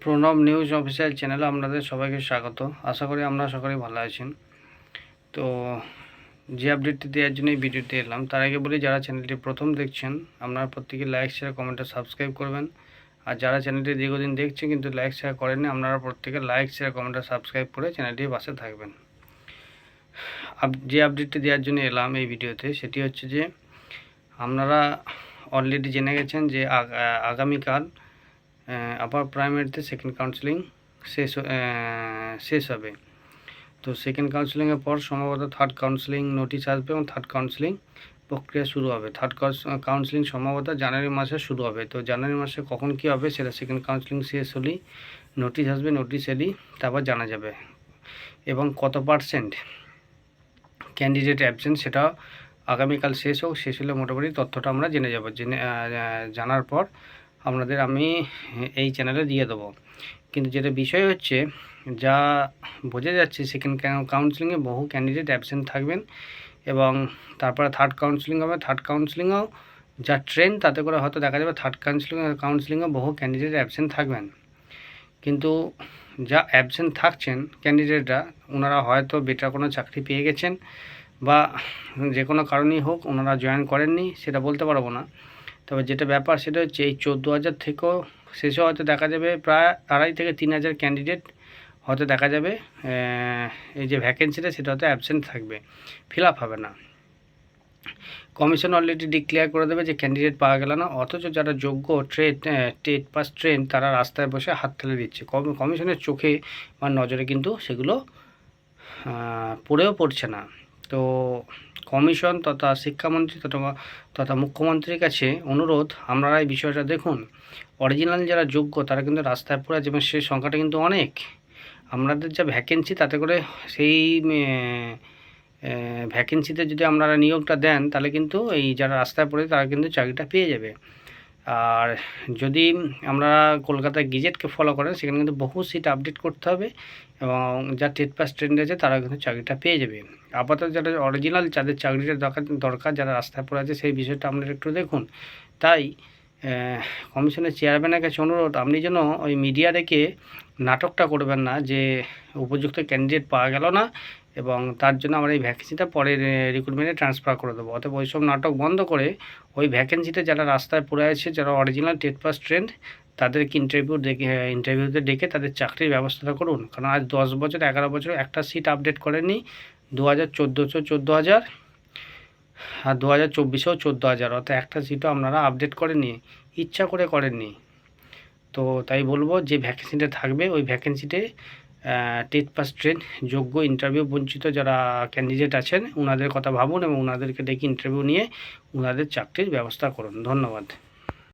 Pranab news official চ্যানেলে আপনাদের সবাইকে স্বাগত। আশা করি আপনারা সকলেই ভালো আছেন। তো যে আপডেটটি দেওয়ার জন্য এই ভিডিওটি এলাম, তার আগে বলি যারা চ্যানেলটি প্রথম দেখছেন, আপনারা প্রত্যেকে লাইক শেয়ার কমেন্টে সাবস্ক্রাইব করবেন। আর যারা চ্যানেলটি দীর্ঘদিন দেখছেন কিন্তু লাইক শেয়ার করেননি, আপনারা প্রত্যেকে লাইক শেয়ার কমেন্টে সাবস্ক্রাইব করে চ্যানেলটির পাশে থাকবেন। যে আপডেটটি দেওয়ার জন্য এলাম এই ভিডিওতে, সেটি হচ্ছে যে আপনারা অলরেডি জেনে গেছেন যে আগ- আগামীকাল আপার প্রাইমারিতে সেকেন্ড কাউন্সিলিং শেষ শেষ হবে। তো সেকেন্ড কাউন্সিলিংয়ের পর সম্ভবত থার্ড কাউন্সিলিং নোটিশ আসবে এবং থার্ড কাউন্সিলিং প্রক্রিয়া শুরু হবে। থার্ড কাউন্সিলিং সম্ভবত জানুয়ারি মাসে শুরু হবে। তো জানুয়ারি মাসে কখন কী হবে সেটা সেকেন্ড কাউন্সিলিং শেষ হলেই নোটিশ আসবে নোটিশ এলেই তারপর জানা যাবে। এবং কত পার্সেন্ট ক্যান্ডিডেট অ্যাবসেন্ট সেটা আগামীকাল শেষ হোক, শেষ হলে মোটামুটি তথ্যটা আমরা জেনে যাব। জেনে জানার পর আপনাদের আমি এই চ্যানেলে দিয়ে দেবো। কিন্তু যেটা বিষয় হচ্ছে, যা বোঝা যাচ্ছে সেকেন্ড কাউন্সিলিংয়ে বহু ক্যান্ডিডেট অ্যাবসেন্ট থাকবেন এবং তারপরে থার্ড কাউন্সিলিং হবে। থার্ড কাউন্সিলিংয়েও যা ট্রেন তাতে করে হয়তো দেখা যাবে থার্ড কাউন্সিলিং কাউন্সিলিংয়ে বহু ক্যান্ডিডেট অ্যাবসেন্ট থাকবেন। কিন্তু যা অ্যাবসেন্ট থাকছেন ক্যান্ডিডেটরা ওনারা হয়তো বেটার কোনো চাকরি পেয়ে গেছেন বা যে কোনো কারণেই হোক ওনারা জয়েন করেননি, সেটা বলতে পারব না। তবে যেটা ব্যাপার সেটা হচ্ছে এই চোদ্দ হাজার থেকেও শেষে হয়তো দেখা যাবে প্রায় আড়াই থেকে তিন হাজার ক্যান্ডিডেট হয়তো দেখা যাবে এই যে ভ্যাকেন্সিটা সেটা হয়তো অ্যাবসেন্ট থাকবে ফিল আপ হবে না। কমিশন অলরেডি ডিক্লেয়ার করে দেবে যে ক্যান্ডিডেট পাওয়া গেল না, অথচ যারা যোগ্য ট্রেড টেট পাস ট্রেন তারা রাস্তায় বসে হাত তুলে দিচ্ছে। কম- কমিশনের চোখে বা নজরে কিন্তু সেগুলো পড়েও পড়ছে না। তো কমিশন তথা শিক্ষামন্ত্রী তথা তথা মুখ্যমন্ত্রীর কাছে অনুরোধ আপনারা এই বিষয়টা দেখুন। অরিজিনাল যারা যোগ্য, তারা কিন্তু রাস্তায় পড়ে আছে এবং সেই সংখ্যাটা কিন্তু অনেক। আপনাদের যা ভ্যাকেন্সি তাতে করে সেই ভ্যাকেন্সিতে যদি আপনারা নিয়োগটা দেন, তাহলে কিন্তু এই যারা রাস্তায় পড়ে, তারা কিন্তু চাকরিটা পেয়ে যাবে। আর যদি আমরা কলকাতায় গেজেটকে ফলো করেন, সেখানে কিন্তু বহু সিট আপডেট করতে হবে এবং যা টেট পাস ট্রেন্ড আছে, তারা কিন্তু চাকরিটা পেয়ে যাবে। আপাতত যারা অরিজিনাল যাদের চাকরিটা দরকার দরকার, যারা রাস্তায় পড়ে আছে, সেই বিষয়টা আপনারা একটু দেখুন। তাই কমিশনের চেয়ারম্যানের কাছে অনুরোধ, আপনি যেন ওই মিডিয়া রেখে নাটকটা করবেন না যে উপযুক্ত ক্যান্ডিডেট পাওয়া গেল না এবং তার জন্য আমরা এই ভ্যাকেন্সিটা পরে রিক্রুটমেন্টে ট্রান্সফার করে দেবো। অতএব ওইসব নাটক বন্ধ করে ওই ভ্যাকেন্সিতে যারা রাস্তায় পড়ে আছে, যারা অরিজিনাল টেট পাস ট্রেন্ড, তাদেরকে ইন্টারভিউ ডেকে ইন্টারভিউতে ডেকে তাদের চাকরির ব্যবস্থাটা করুন। কারণ আজ দশ বছর, এগারো বছর একটা সিট আপডেট করেননি। দু হাজার চোদ্দোশো চোদ্দ হাজার আর দু হাজার চব্বিশেও চোদ্দ হাজার অর্থাৎ একটা সিটও আপনারা আপডেট করেনি ইচ্ছা করে করেননি। তো তাই বলব, যে ভ্যাকেন্সিটা থাকবে, ওই ভ্যাকেন্সিতে টেট পাস ট্রেন যোগ্য ইন্টারভিউ বঞ্চিত যারা ক্যান্ডিডেট আছেন ওনাদের কথা ভাবুন এবং ওনাদেরকে ডেকে ইন্টারভিউ নিয়ে ওনাদের চাকরির ব্যবস্থা করুন। ধন্যবাদ।